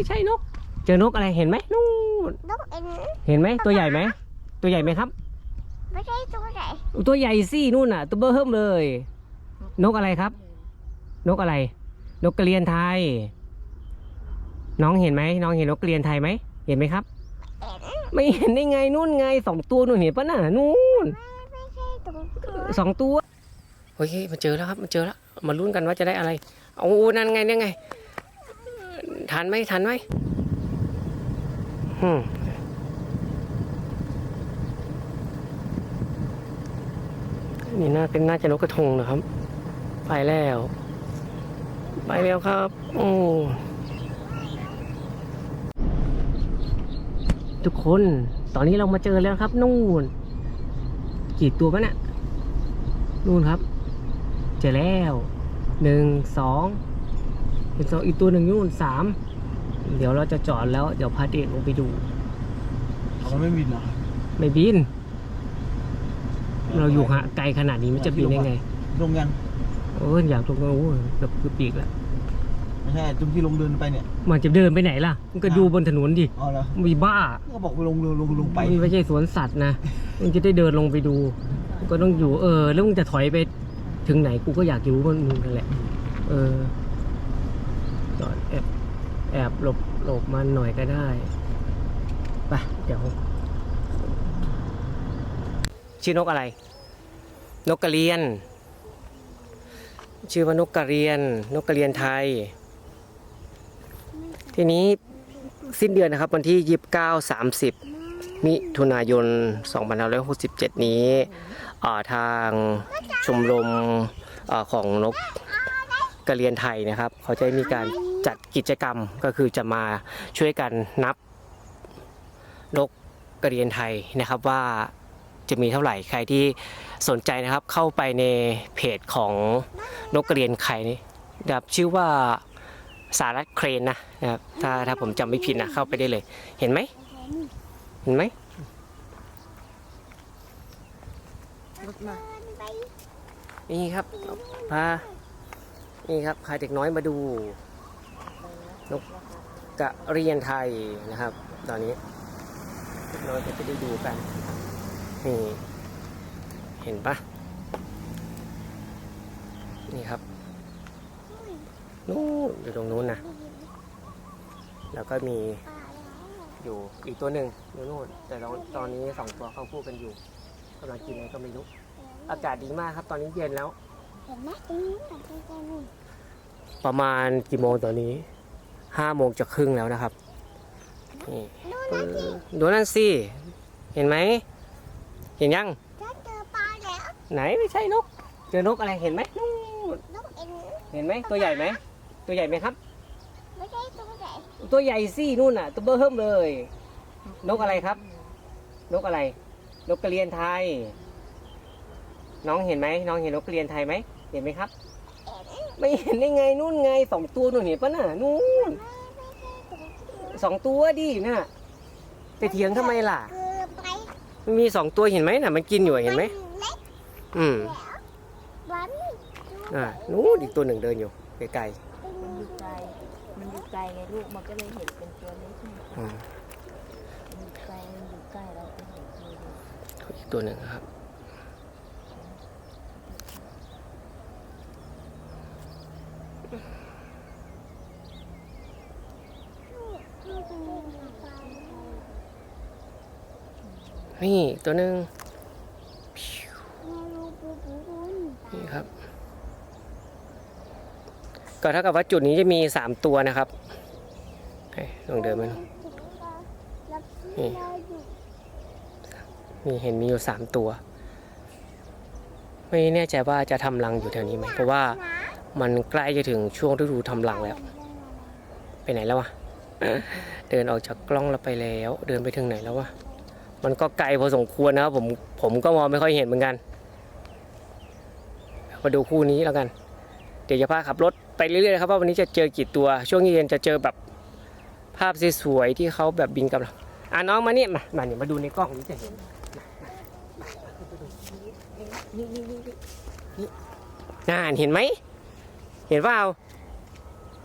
ไม่ใช่นก เจอนกอะไรเห็นไหมนู่นนกเอ็นเห็นไหมตัวใหญ่ไหมตัวใหญ่ไหมครับ ไม่ใช่ตัวไหนตัวใหญ่สินู่นน่ะ ตัวเบอร์เริ่มเลย นกอะไรครับ นกอะไร นกกระเรียนไทย น้องเห็นไหมน้องเห็นนกกระเรียนไทยไหมเห็นไหมครับเอ็นไม่เห็นได้ไงนู่นไงสองตัวนู่นเห็นปะน่ะนู่นไม่ใช่ตัวตัวสองตัวโอเคมาเจอแล้วครับมาเจอแล้วมาลุ้นกันว่าจะได้อะไรเอานั่นไงนี่นไง ทันไหมทันไหมอืมนี่น่าเป็นน่าจะนกกระทงนะครับ ไปแล้ว ไปแล้วครับโอ้ทุกคนตอนนี้เรามาเจอแล้วครับ นู่น กี่ตัวกันน่ะนู่นครับ เจอแล้วหนึ่งสอง เห็นสองอีกตัวหนึ่งนู่นสามเดี๋ยวเราจะจอดแล้วเดี๋ยวพาเด็กลงไปดู เขาไม่บินเหรอไม่บิน เราอยู่ห่างไกลขนาดนี้มันจะบินได้ไงลงยังโอ้ยอยากลงโอ้ยแบบคือปีกแล้วไม่ใช่จุ่มที่ลงเดินไปเนี่ย มันจะเดินไปไหนล่ะ มันก็ดูบนถนนดิอ๋อเหรอมีบ้าก็บอกไปลงเรือลงลงไปมันไม่ใช่สวนสัตว์นะมันจะได้เดินลงไปดูมันก็ต้องอยู่เออ แล้วมึงจะถอยไปถึงไหนกูก็อยากรู้มันมึงกันแหละ เออ จอดแอบแอบหลบหลบมันหน่อยก็ได้ไปเดี๋ยวชื่อนกอะไร นกกระเรียน ชื่อว่านกกระเรียน นกกระเรียนไทย ทีนี้สิ้นเดือนนะครับวันที่29 30มิถุนายน2567 นี้อ่าทางชมรมอของนกกระเรียนไทยนะครับ เขาจะมีการ จัดกิจกรรมก็คือจะมาช่วยกันนับนกกระเรียนไทยนะครับว่าจะมีเท่าไหร่ใครที่สนใจนะครับเข้าไปในเพจของนกกระเรียนไข่นี่ครับชื่อว่าสารัตเครนนะนะครับถ้าถ้าผมจำไม่ผิดนะเข้าไปได้เลย เห็นไหมเห็นไหมนี่ครับพานี่ครับพาเด็กน้อยมาดู นกกระเรียนไทยนะครับ ตอนนี้เด็กน้อยก็จะได้ดูกันนี่เห็นปะนี่ครับนู้นอยู่ตรงนู้นนะแล้วก็มีอยู่อีกตัวหนึ่งอยู่นู่น แต่ตอนตอนนี้สองตัวเขาคู่กันอยู่กำลังกินอะไรก็ไม่รู้อากาศดีมากครับ ตอนนี้เย็นแล้ว เห็นไหมตรงนี้นกับใกล้ๆนี่ประมาณกี่โมงตอนนี้ ห้าโมงจะครึ่งแล้วนะครับนี่ปึ๊บดูนั่นสิ เห็นไหม เห็นยังถ้าเจอปลาแล้ว ไหนไม่ใช่นก เจอนกอะไรเห็นไหมนู่นนกเอ็นเห็นไหมตัวใหญ่ไหม ตัวใหญ่ไหมครับ ไม่ใช่ตัวไหนตัวใหญ่สินู่นน่ะ ตัวเบอร์เริ่มเลย นกอะไรครับ นกอะไร นกกระเรียนไทย น้องเห็นไหม น้องเห็นนกกระเรียนไทยไหม เห็นไหมครับ ไม่เห็นได้ไงนู่นไงสองตัวนู่นเห็นปะน่ะนู่นสองตัวดิน่ะไปเถียงทำไมล่ะเกือบไปมันมีสองตัวเห็นไหมน่ะ มันกินอยู่อะเห็นไหมเล็กอืมวันอ่านู้นอีกตัวหนึ่งเดินอยู่ไกลมันอยู่ไกล มันอยู่ไกลไงลูก มันก็เลยเห็นเป็นตัวเล็กไงๆอืมมันอยู่ไกล มันอยู่ใกล้เราก็เห็นตัวเล็ก อีกตัวหนึ่งครับ นี่ตัวหนึ่งนี่ครับ ก็เท่ากับว่าจุดนี้จะมีสามตัวนะครับลองเดินมานี่มีเห็นมีอยู่สามตัว ไม่แน่ใจว่าจะทำรังอยู่แถวนี้ไหมเพราะว่ามันใกล้จะถึงช่วงฤดูทำรังแล้ว ไปไหนแล้ววะเดินออกจากกล้องเราไปแล้ว เดินไปถึงไหนแล้ววะ มันก็ไกลพอสมควรนะครับผมผมก็มองไม่ค่อยเห็นเหมือนกัน มาดูคู่นี้แล้วกัน เดี๋ยวจะพาขับรถไปเรื่อยๆครับว่าวันนี้จะเจอกี่ตัว ช่วงเย็นจะเจอแบบภาพสวยๆที่เขาแบบบินกับเราอะน้องมาเนี่ยมามาเนี่ยมาดูในกล้องนี้จะเห็นนี่นี่นี่นี่นี่น่าเห็นไหม เห็นเปล่า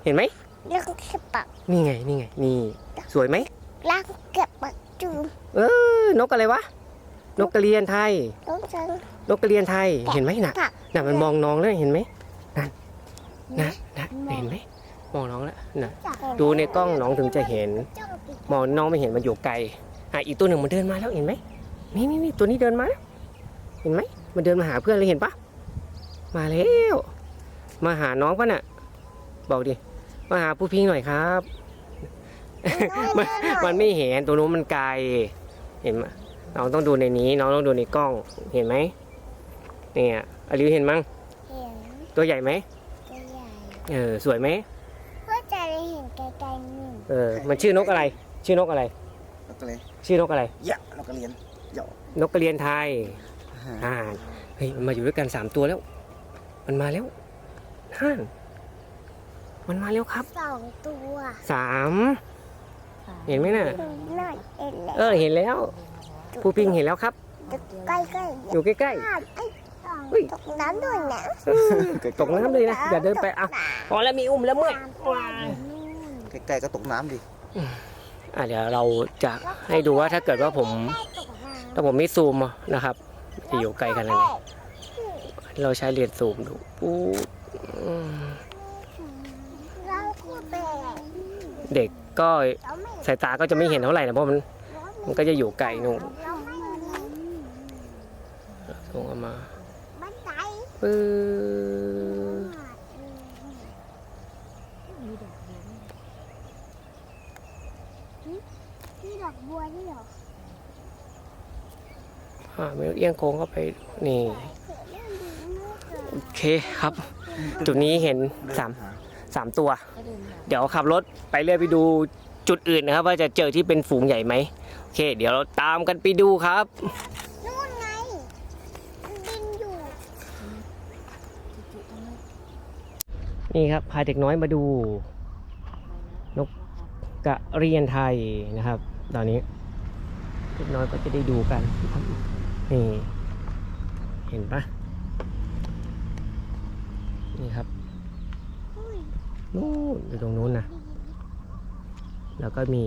เห็นไหมล้วก็เก็บปักนี่ไง นี่ไง นี่ สวยไหมล้วก็เก็บปัก จูเออนกอะไรวะ นกกระเรียนไทยต้องจัง นกกระเรียนไทย เห็นไหมน่ะผักน่ะมันมองน้องแล้วเห็นไหมนั่นนะนะเห็นไหมมองน้องแล้วน่ะดูในกล้องน้องถึงจะเห็น มองน้องไม่เห็นมันอยู่ไกล อะอีกตัวหนึ่งมันเดินมาแล้วเห็นไหมนี่นี่นี่ตัวนี้เดินมาแล้วเห็นไหม มันเดินมาหาเพื่อนเลยเห็นปะมาแล้ว มาหาน้องปะน่ะ บอกดิ มาหาผู้พิงหน่อยครับ มันมันไม่เห็นตัวนู้นมันไกล เห็นไหมน้องต้องดูในนี้ น้องต้องดูในกล้อง เห็นไหมเนี่ยอลิวเห็นมั้งเห็นตัวใหญ่ไหมตัวใหญ่เออสวยไหมเพื่อจะได้เห็นไกลๆนี่เออมันชื่อนกอะไร ชื่อนกอะไรนกกระเรียนชื่อนกอะไรยะนกกระเรียนเหยาะนกกระเรียนไทยอ่าเฮ้ยมันมาอยู่ด้วยกันสามตัวแล้ว มันมาแล้วน่านมันมาแล้วครับสองตัวสาม เห็นไหมน่ะหน่อยเอ็นแหละเออเห็นแล้วผู้พิงเห็นแล้วครับใกล้ๆอยู่ใกล้ไอ้เฮ้ยตกน้ำด้วยนะๆเออตกน้ำเลยนะอย่าเดินไปอะพอแล้วมีอุ้มแล้วเมื่อยใกล้ๆก็ตกน้ำดิอะเดี๋ยวเราจะให้ดูว่าถ้าเกิดว่าผมถ้าผมไม่ซูมนะครับจะอยู่ไกลขนาดไหนเราใช้เลนส์ซูมดูปู๊ดอืมเราพูดไปเด็ก ก็สายตาก็จะไม่เห็นเท่าไหร่นะเพราะมันมันก็จะอยู่ไกลนู่นส่งออกมาปื๊ดนี่ดอกบัวนี่เหรออ่าไม่เอียงโค้งเข้าไปนี่ โอเคครับ จุดนี้เห็นสาม สามตัวก็เดินหาเดี๋ยวขับรถไปเรื่อยไปดูจุดอื่นนะครับ ว่าจะเจอที่เป็นฝูงใหญ่ไหมโอเค เดี๋ยวเราตามกันไปดูครับ นู่นไงมันบินอยู่จุดๆทั้งนั้นนี่ครับพาเด็กน้อยมาดู นกกระเรียนไทยนะครับ ตอนนี้เด็กน้อยก็จะได้ดูกันนี่เห็นปะนี่ครับ อุ้ย นู่นอยู่ตรงนู้นนะ แล้วก็มี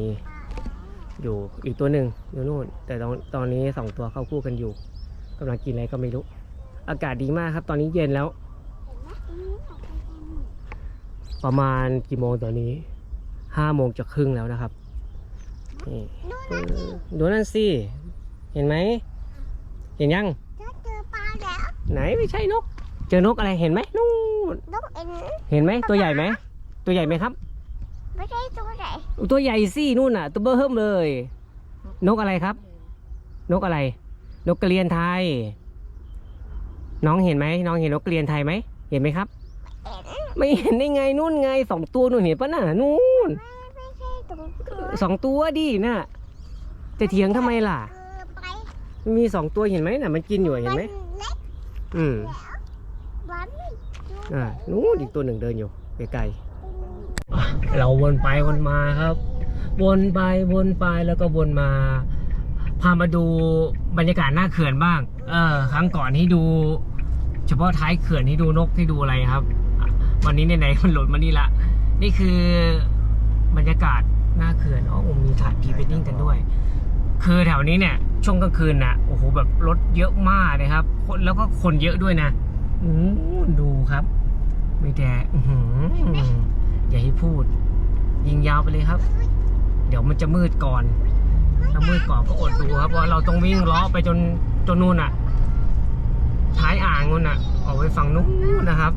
อยู่อีกตัวหนึ่งอยู่นู่น แต่ตอนตอนนี้สองตัวเข้าคู่กันอยู่กำลังกินอะไรก็ไม่รู้ อากาศดีมากครับ ตอนนี้เย็นแล้ว ประมาณกี่โมงตอนนี้ห้าโมงจะครึ่งแล้วนะครับนี่ปึ๊บดูนั่นสิ เห็นไหม เห็นยังจะเจอปลาแล้ว ไหนไม่ใช่นก เจอนกอะไรเห็นไหมนู่นนกเอ็นเห็นไหมตัวใหญ่ไหม ตัวใหญ่ไหมครับ ไม่ใช่ตัวไหนตัวใหญ่สินู่นน่ะ ตัวเบอร์เริ่มเลย นกอะไรครับ นกอะไร นกกระเรียนไทย น้องเห็นไหมน้องเห็นนกกระเรียนไทยไหมเห็นไหมครับ ไม่เห็นได้ไงนู่นไงสองตัวนู่นเห็นปะน่ะนู่นไม่ใช่ตัวตัวสองตัวดิน่ะ จะเถียงทำไมล่ะเออไปมีสองตัวเห็นไหมน่ะ มันกินอยู่อะเห็นไหมเล็กอืมวันไม่อ่านู่นอีกตัวหนึ่งเดินอยู่ไกลๆ เราวนไปวนมาครับ วนไปวนไปแล้วก็วนมา พามาดูบรรยากาศหน้าเขื่อนบ้าง เออ ครั้งก่อนที่ดู เฉพาะท้ายเขื่อนที่ดูนกที่ดูอะไรครับ วันนี้ไหนๆมันหล่นมานี่ละ นี่คือบรรยากาศหน้าเขื่อนอ๋อมีถ่ายพรีเวดดิ้งกันด้วย คือแถวนี้เนี่ย ช่วงกลางคืนน่ะโอ้โหแบบรถเยอะมากนะครับ แล้วก็คนเยอะด้วยนะอดูครับ มีแต่ อื้อหืออย่าให้พูด ยิงยาวไปเลยครับ เดี๋ยวมันจะมืดก่อน ถ้ามืดก่อนก็อดดูครับเพราะเราต้องวิ่งล้อไปจนจนนู่นอะ ท้ายอ่างนู่นอะ ออกไปฝั่งนู้นนะครับ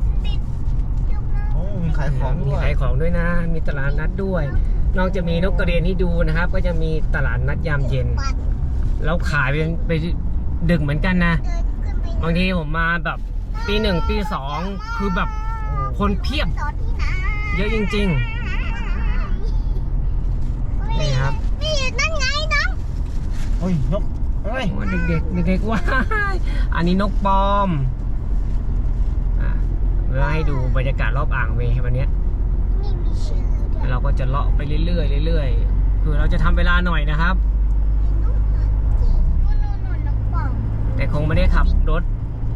โอ้มีขายของมีด้วยขายของด้วยนะ มีตลาดนัดด้วย นอกจากมีนกกระเรียนที่ดูนะครับ ก็จะมีตลาดนัดยามเย็นปัดแล้วขายเป็นไปดึกเหมือนกันนะเดินขึ้นไปบางทีผมมาแบบตีหนึ่งตีสองคือแบบคนเพียบต่อที่ไหน เยอะจริง ๆ นี่ครับนี่นั่นไงน้องโอ้ยนกเฮ้ยโอ้เด็กๆเด็กๆว้ายอันนี้นกปลอมอะเพื่อให้ดูบรรยากาศรอบอ่างเวย์วันเนี้ยนี่มีชื่อด้วยแล้วเราก็จะเลาะไปเรื่อยๆเรื่อยๆคือเราจะทำเวลาหน่อยนะครับ นู่นนู่นนู่นนกป่องแต่คงไม่ได้ขับรถ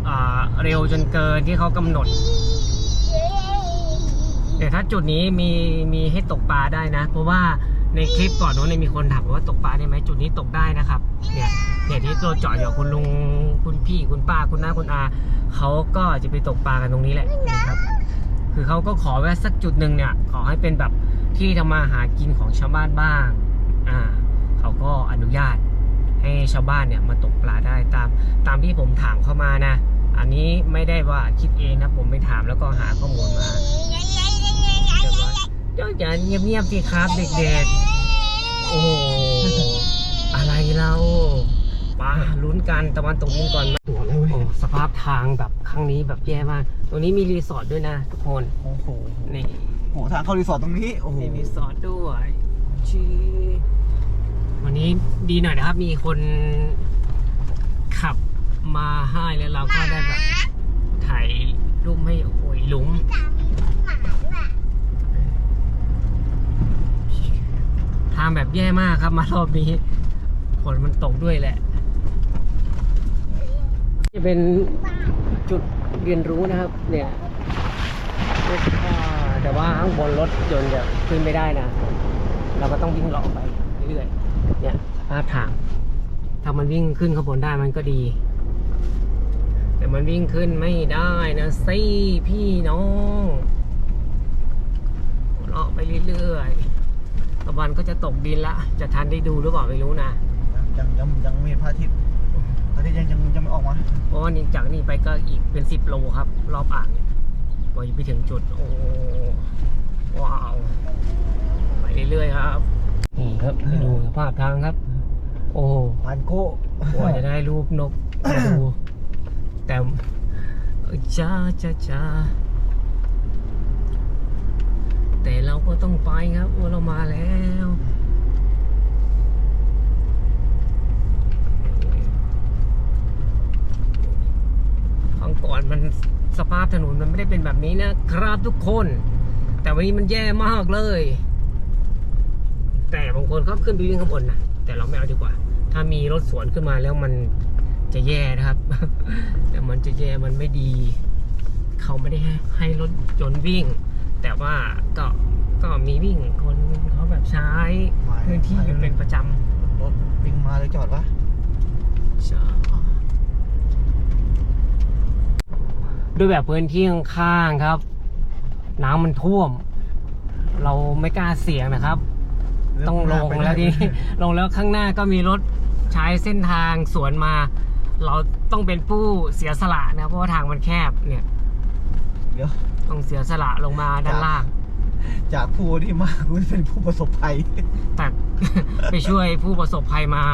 อ่าเร็วจนเกินที่เขากำหนดเย้ แต่ถ้าจุดนี้มีมีให้ตกปลาได้นะ เพราะว่าในคลิปก่อนโน้นเนมีคนถามว่าตกปลาได้ไหมจุดนี้ตกได้นะครับ เนี่ยเนี่ยที่เราจอดอยู่คุณลุงคุณพี่คุณป้าคุณน้าคุณอาเขาก็จะไปตกปลากันตรงนี้แหละนะครับ คือเขาก็ขอไว้สักจุดหนึ่งเนี่ย ขอให้เป็นแบบที่ทำมาหากินของชาวบ้านบ้างอ่าเขาก็อนุญาตให้ชาวบ้านเนี่ยมาตกปลาได้ตามตามที่ผมถามเข้ามานะ อันนี้ไม่ได้ว่าคิดเองนะผมไปถามแล้วก็หาข้อมูลมาเรียบร้อยเจ้าอย่าเงียบๆสิครับเด็กๆ โอ้โหอะไรเราปาลุ้นกันตะวันตกดินก่อนไหมตัวอะไรเว้ยโอ้สภาพทางแบบครั้งนี้แบบแย่มาก ตรงนี้มีรีสอร์ทด้วยนะทุกคนโอ้โหนี่โอ้โหทางเข้ารีสอร์ทตรงนี้โอ้โหมีรีสอร์ทด้วยชีวันนี้ดีหน่อยนะครับ มีคนขับ มาให้แล้วเราก็ได้แบบถ่ายรูปให้โอ้ยหลุมทางแบบแย่มากครับมารอบนี้ฝนมันตกด้วยแหละนี่เป็นจุดเรียนรู้นะครับ เนี่ยอ่าแต่ว่าข้างบนรถยนต์จะขึ้นไม่ได้นะ เราก็ต้องวิ่งเลาะไปเรื่อยๆเนี่ยสภาพทางถ้ามันวิ่งขึ้นข้างบนได้มันก็ดีแต่ มันวิ่งขึ้นไม่ได้นะสิพี่น้องเลาะไปเรื่อยๆตะวันก็จะตกดินละ จะทันได้ดูหรือเปล่าไม่รู้นะ ยังยังยังไม่เห็นพระอาทิตย์พระอาทิตย์ยังยังยังไม่ออกมา เพราะว่านี่จากนี่ไปก็อีกเป็นสิบโลครับ รอบอ่างเนี่ยกว่าจะไปถึงจุด โอ้ว้าว ไปเรื่อยๆครับนี่ครับให้ดูสภาพทางครับ โอ้ผ่านโก้กว่าจะได้รูปนกมาดู แต่จ้าจ้าจ้าแต่เราก็ต้องไปครับว่าเรามาแล้วครั้งก่อนมันสภาพถนนมันไม่ได้เป็นแบบนี้นะครับทุกคน แต่วันนี้มันแย่มากเลย แต่บางคนเขาขึ้นไปวิ่งข้างบนนะแต่เราไม่เอาดีกว่า ถ้ามีรถสวนขึ้นมาแล้วมัน จะแย่นะครับ แต่มันจะแย่มันไม่ดี เขาไม่ได้ให้ให้รถยนต์วิ่ง แต่ว่าก็ก็มีวิ่งคนเขาแบบใช้พื้นที่อยู่เป็นประจำรถวิ่งมาเลยจอดวะใช่ด้วยแบบพื้นที่ข้างๆครับ น้ำมันท่วม เราไม่กล้าเสี่ยงนะครับ ต้องลงแล้วทีนี้ลงแล้วข้างหน้าก็มีรถใช้เส้นทางสวนมา เราต้องเป็นผู้เสียสละนะเพราะว่าทางมันแคบเนี่ยเดี๋ยวต้องเสียสละลงมาด้านล่าง จากผู้ที่มากูเป็นผู้ประสบภัยแต่ไปช่วยผู้ประสบภัยมา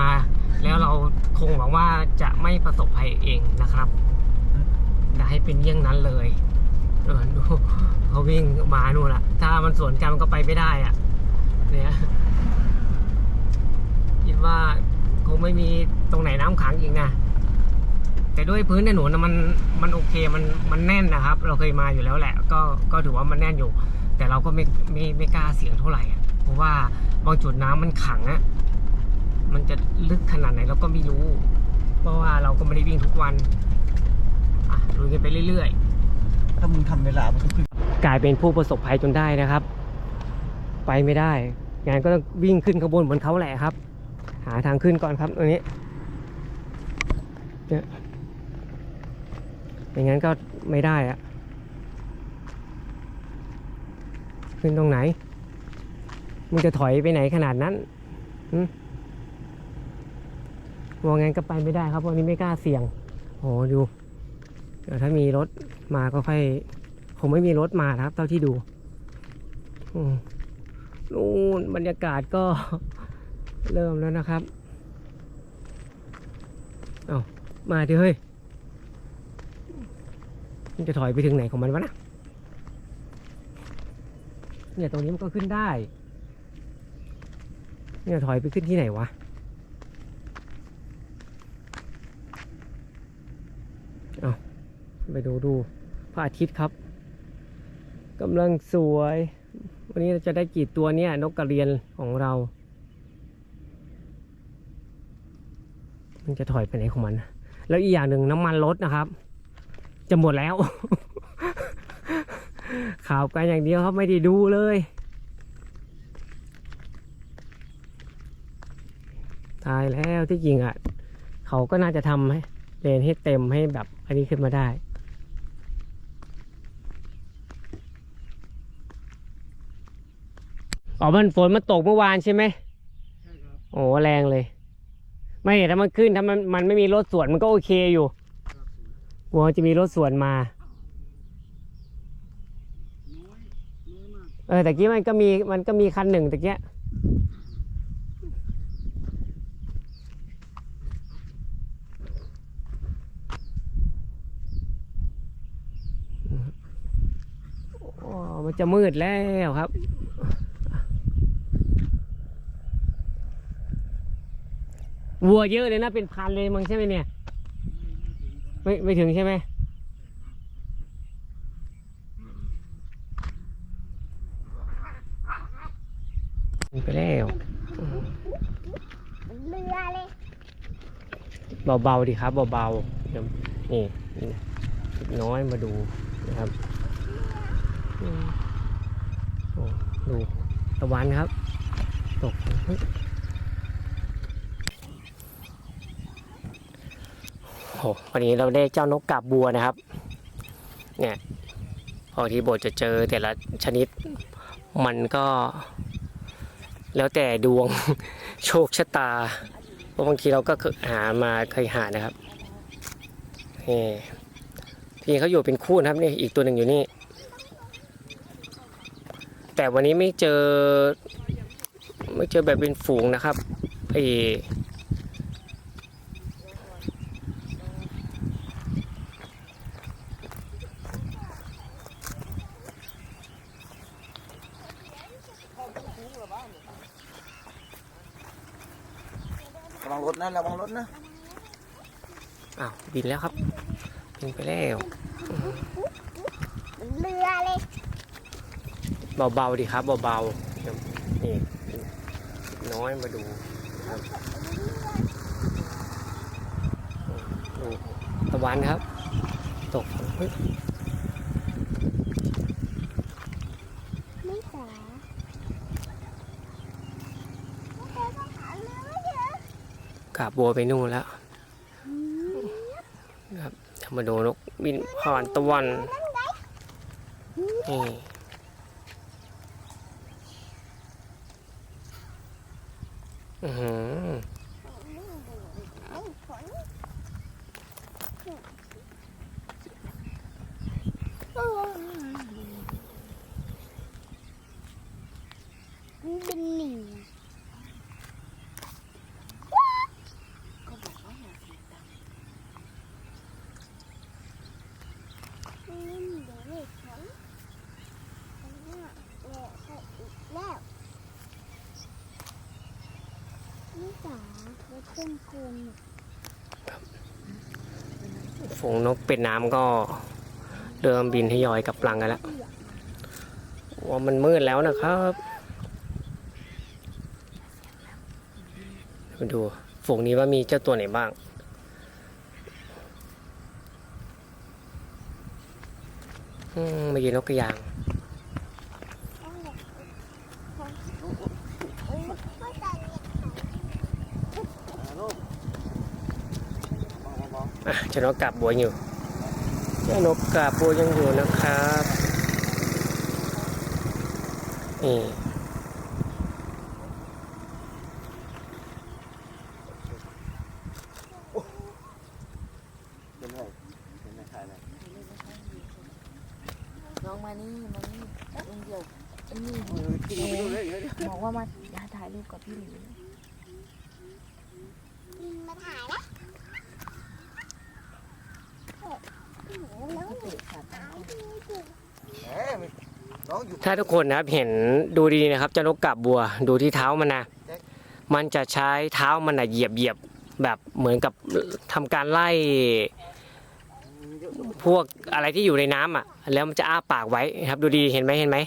แล้วเราคงหวังว่าจะไม่ประสบภัยเองนะครับอย่าให้เป็นเยี่ยงนั้นเลยเออดูเขาวิ่งมานู่นละถ้ามันสวนกันมันก็ไปไม่ได้อะเนี่ยคิดว่าคงไม่มีตรงไหนน้ำขังอีกนะ แต่ด้วยพื้นถนนนะมันมันโอเคมันมันแน่นนะครับ เราเคยมาอยู่แล้วแหละ ก็ก็ถือว่ามันแน่นอยู่ แต่เราก็ไม่ไม่ไม่กล้าเสี่ยงเท่าไหร่อะเพราะว่าบางจุดน้ำมันขังอะมันจะลึกขนาดไหนเราก็ไม่รู้ เพราะว่าเราก็ไม่ได้วิ่งทุกวันอะลุยกันไปเรื่อยถ้ามึงทำเวลามันก็ขึ้นๆกลายเป็นผู้ประสบภัยจนได้นะครับ ไปไม่ได้งานก็ต้องวิ่งขึ้นข้างบนเหมือนเขาแหละครับ หาทางขึ้นก่อนครับตรงนี้เนี่ย อย่างนั้นก็ไม่ได้อะขึ้นตรงไหน มึงจะถอยไปไหนขนาดนั้นมองงั้นก็ไปไม่ได้ครับวันนี้ไม่กล้าเสี่ยงโหดูเดี๋ยวถ้ามีรถมาก็ค่อยคงไม่มีรถมาครับ เท่าที่ดูนู่นบรรยากาศก็เริ่มแล้วนะครับ เอามาดิเฮ้ย มันจะถอยไปถึงไหนของมันวะนะเนี่ยตรงนี้มันก็ขึ้นได้ เนี่ยถอยไปขึ้นที่ไหนวะเอาไปดูดูพระอาทิตย์ครับกำลังสวย วันนี้เราจะได้กี่ตัวเนี่ยนกกระเรียนของเรา มันจะถอยไปไหนของมัน แล้วอีกอย่างหนึ่งน้ำมันรถนะครับ จะหมดแล้วขข่าวกันอย่างเดียวครับไม่ได้ดูเลย ตายแล้วที่จริงอะ เขาก็น่าจะทำให้เลนให้เต็มให้แบบอันนี้ขึ้นมาได้อ๋อมันฝนมันตกเมื่อวานใช่ไหมโอ้แรงเลย ไม่ถ้ามันขึ้นถ้ามันมันไม่มีรถสวนมันก็โอเคอยู่ กลัวจะมีรถสวนมา เออแต่กี้มันก็มีมันก็มีคันหนึ่งแตะเกียโอ้มันจะมืดแล้วครับ วัวเยอะเลยนะเป็นพันเลยมั้งใช่ไหมเนี่ย ไม่ไม่ถึงใช่ไหมไปแล้วเรือเลยเบาๆดีครับเบาๆเดี๋ยวนี่นี่น้อยมาดูนะครับอืมโอ้ดูตะวันครับ ตกเฮ้ย โอ้วันนี้เราได้เจ้านกกาบบัวนะครับ เนี่ยพอที่โบจะเจอแต่ละชนิด มันก็ แล้วแต่ดวงโชคชะตาเพราะบางทีเราก็หามาเคยหานะครับนี่พี่เขาอยู่เป็นคู่นะครับนี่อีกตัวหนึ่งอยู่นี่ แต่วันนี้ไม่เจอ ไม่เจอแบบเป็นฝูงนะครับไอ วังรถนะระวังรถนะอ้าวบินแล้วครับบินไปแล้วเรือเลยเบาๆดีครับเบาๆเดี๋ยวนี่น้อยมาดูครับดูตะวันครับ ตกเฮ้ย ไม่จ๋าเธอต้องหาเรือไม่เจอกาบบัวไปนู่นแล้วครับจะมาดูนกบินผ่านตะวันนี่อือหือ ไม่ฝนมันเป็นหนีอืมเดี๋ยวไม่ฝนอันนี้แหละใส่อีกแล้วนี่จ๋าแล้วเพื่อนกวนเนี่ย ฝูงนกเป็ดน้ำก็เริ่มบินทยอยกับรังกันแล้วว่ามันมืดแล้วนะครับมาดูฝูงนี้ว่ามีเจ้าตัวไหนบ้าง อืมเมื่อกี้นกกระยาง อะเจ้านกกาบบัวอยู่เจ้านกกาบบัวยังอยู่นะครับนี่เป็นไงเป็นไงถ่ายเลยน้องมานี่มานี่ลุงเดียวอันนี้กินไปดูเลยเดี๋ยวบอกว่ามาอย่าถ่ายรูปกับพี่หลิวลิงมาถ่ายนะ ถ้าทุกคนนะครับเห็นดูดีนะครับเจ้านกกาบบัวดูที่เท้ามันนะมันจะใช้เท้ามันนะเหยียบเหยียบแบบเหมือนกับทำการไล่ พวกอะไรที่อยู่ในน้ำอะ แล้วมันจะอ้าปากไว้ครับ ดูดีเห็นไหมเห็นไหม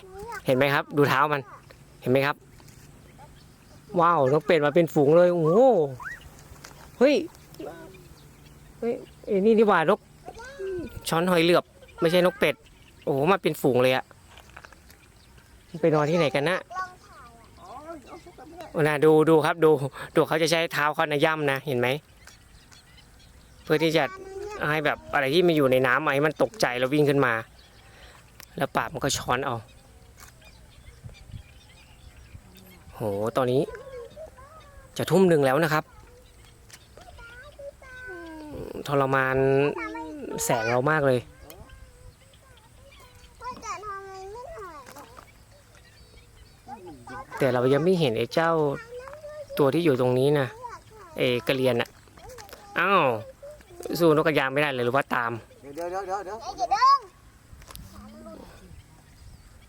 เห็นไหมครับ ดูเท้ามันเห็นไหมครับ ว้าวนกเป็ดมาเป็นฝูงเลยโอ้โหเฮ้ยเฮ้ยไอ้นี่นี่ว่านก ช้อนหอยเหลือบ ไม่ใช่นกเป็ด โอ้โหมาเป็นฝูงเลยอะไปนอนที่ไหนกันนะว่าน่าสุกันะดูดูครับดูดูเขาจะใช้เท้าเขาในย่ำนะเห็นไหม เพื่อที่จะให้แบบอะไรที่มันอยู่ในน้ำอะให้มันตกใจแล้ววิ่งขึ้นมา แล้วปากมันก็ช้อนเอาโหตอนนี้ จะทุ่มหนึ่งแล้วนะครับ ทรมาน แสงเรามากเลยว่าแต่ทำไมไม่ถ่ายอะแต่เรายังไม่เห็นไอ้เจ้าตัวที่อยู่ตรงนี้นะเอกระเรียนอะอ้าวสู้นกกระยางไม่ได้เลยหรือว่าตามเดี๋ยวเดี๋ยวเดี๋ยวเดี๋ยวไอ้เด็ก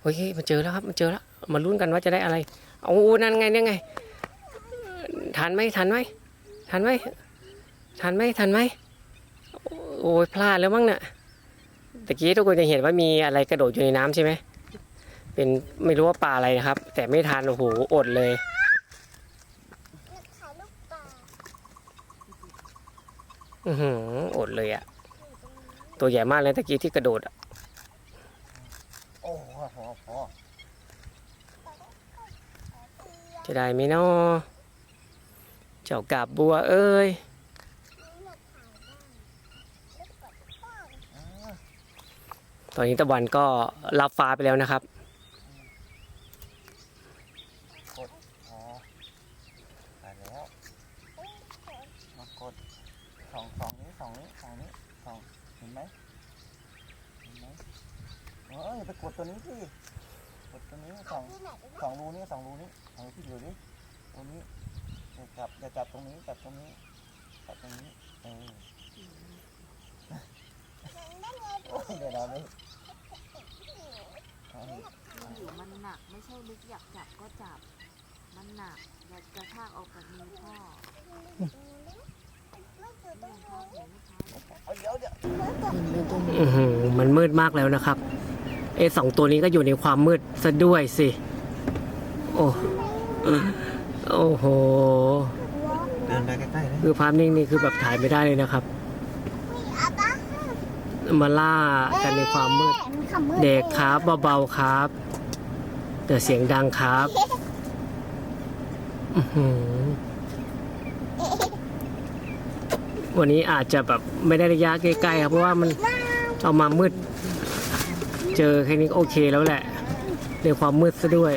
เฮ้ยมันเจอแล้วครับมันเจอแล้วมาลุ้นกันว่าจะได้อะไรเอานั่นไงนี่ไงทันไหมทันไหมทันไหมทันไหมทันไหมโอ้ยพลาดแล้วมั้งเนี่ยตะกี้ทุกคนจะเห็นว่ามีอะไรกระโดดอยู่ในน้ำใช่ไหมเป็นไม่รู้ว่าปลาอะไรนะครับ แต่ไม่ทันโอ้โหอดเลยอือหืออดเลยอะตัวใหญ่มากเลยตะกี้ที่กระโดดอะโอ้โหพอพอจะได้ไหมนาะเจ้ากาบบัวเอ้ย ตอนนี้ตะวันก็รับฟ้าไปแล้วนะครับพอตายแล้วมากดสองสองนี้สองนี้สองนี้สองเห็นไหมเห็นไหมเอออย่าไปกดตัวนี้สิกดตัวนี้สองสองรูนี้สองรูนี้สองรูที่อยู่ดิตรงนี้อย่าจับอย่าจับตรงนี้จับตรงนี้จับตรงนี้เออ โอ้ยเดี๋ยวเราเลยเอาดิอยู่มันหนักไม่ใช่ลึกอยากจับก็จับ มันหนักอยากกระชากออกจากมือพ่อแม่พ่อเห็นไหมคะเอาเดี๋ยวเดี๋ยวอือหือมันมืดมากแล้วนะครับเอะสองตัวนี้ก็อยู่ในความมืดซะด้วยสิ โอ้โอ้โห เดินไปใกล้ๆเลยคือภาพนิ่งนี่คือแบบถ่ายไม่ได้เลยนะครับอาตา มาล่ากันในความมืด เด็กครับเบาๆครับแต่เสียงดังครับอื้อหือวันนี้อาจจะแบบไม่ได้ระยะใกล้ๆครับเพราะว่ามันเอามามืด เจอแค่นี้ก็โอเคแล้วแหละ ในความมืดซะด้วย